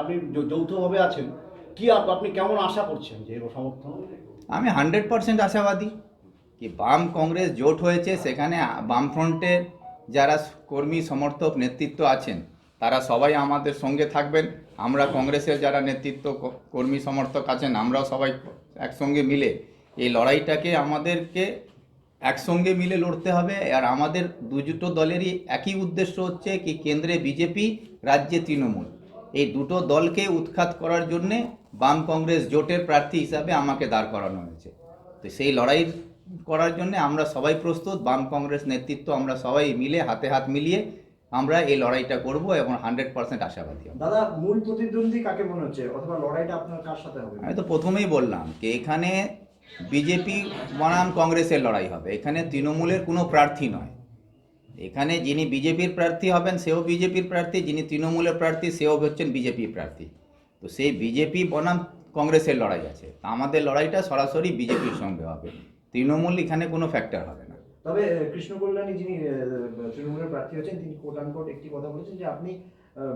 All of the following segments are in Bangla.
আপনি যৌথভাবে আছেন, কি আপ- আপনি কেমন আশা করছেন যে সমর্থন আমি হান্ড্রেড পার্সেন্ট আশাবাদী কি বাম কংগ্রেস জোট হয়েছে, সেখানে বামফ্রন্টের যারা কর্মী, সমর্থক, নেতৃত্ব আছেন, তারা সবাই আমাদের সঙ্গে থাকবেন। আমরা কংগ্রেসের যারা নেতৃত্ব কর্মী, সমর্থক আছেন, আমরাও সবাই একসঙ্গে মিলে এই লড়াইটাকে আমাদেরকে একসঙ্গে মিলে লড়তে হবে। আর আমাদের দুটো দলেরই একই উদ্দেশ্য হচ্ছে কি, কেন্দ্রে বিজেপি, রাজ্যে তৃণমূল। এই দুটো দলকে উৎখাত করার জন্যে বাম কংগ্রেস জোটের প্রার্থী হিসাবে আমাকে দাঁড় করানো হয়েছে। তো সেই লড়াই করার জন্য আমরা সবাই প্রস্তুত বাম কংগ্রেস নেতৃত্ব আমরা সবাই মিলে হাতে হাত মিলিয়ে আমরা এই লড়াইটা করব এবং হান্ড্রেড পার্সেন্ট আশাবাদী দাদা মূল প্রতিদ্বন্দ্বী কাকে মনে হচ্ছে? অথবা লড়াইটা আপনার কার সাথে হবে? আমি তো প্রথমেই বললাম যে এখানে বিজেপি বনাম কংগ্রেসের লড়াই হবে। এখানে তৃণমূলের কোনো প্রার্থী নয়। এখানে যিনি বিজেপির প্রার্থী হবেন সেও বিজেপির প্রার্থী। যিনি তৃণমূলের প্রার্থী সেও হচ্ছেন বিজেপির প্রার্থী। তো সেই বিজেপি বনাম কংগ্রেসের লড়াই আছে। তা আমাদের লড়াইটা সরাসরি বিজেপির সঙ্গে হবে। তৃণমূল এখানে কোনো ফ্যাক্টর হবে না। তবে কৃষ্ণ কল্যাণী যিনি তৃণমূলের প্রার্থী হচ্ছেন তিনি কোট আনকোট একটি কথা বলেছেন যে আপনি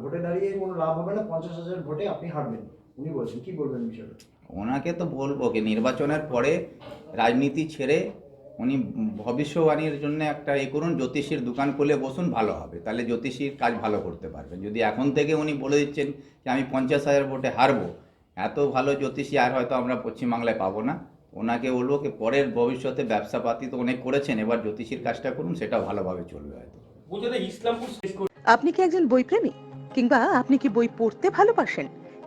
ভোটে দাঁড়িয়ে কোনো লাভ হবে না পঞ্চাশ হাজার ভোটে আপনি হারবেন। উনি বলছেন কি বলবেন বিষয়টা ওনাকে তো বলব কি নির্বাচনের পরে রাজনীতি ছেড়ে উনি ভবিষ্যবাণীর জন্য একটা এ করুন জ্যোতিষীর দোকান খুলে বসুন ভালো হবে। তাহলে জ্যোতিষীর কাজ ভালো করতে পারবেন। যদি এখন থেকে উনি বলে দিচ্ছেন যে আমি পঞ্চাশ হাজার ভোটে হারবো এত ভালো জ্যোতিষী আর হয়তো আমরা পশ্চিমবাংলায় পাবো না। ওনাকে বলব কি পরের ভবিষ্যতে ব্যবসাপাতি তো অনেক করেছেন এবার জ্যোতিষীর কাজটা করুন সেটাও ভালোভাবে চলবে হয়তো। আপনি কি একজন বইপ্রেমী? কিংবা আপনি কি বই পড়তে ভালোবাসেন?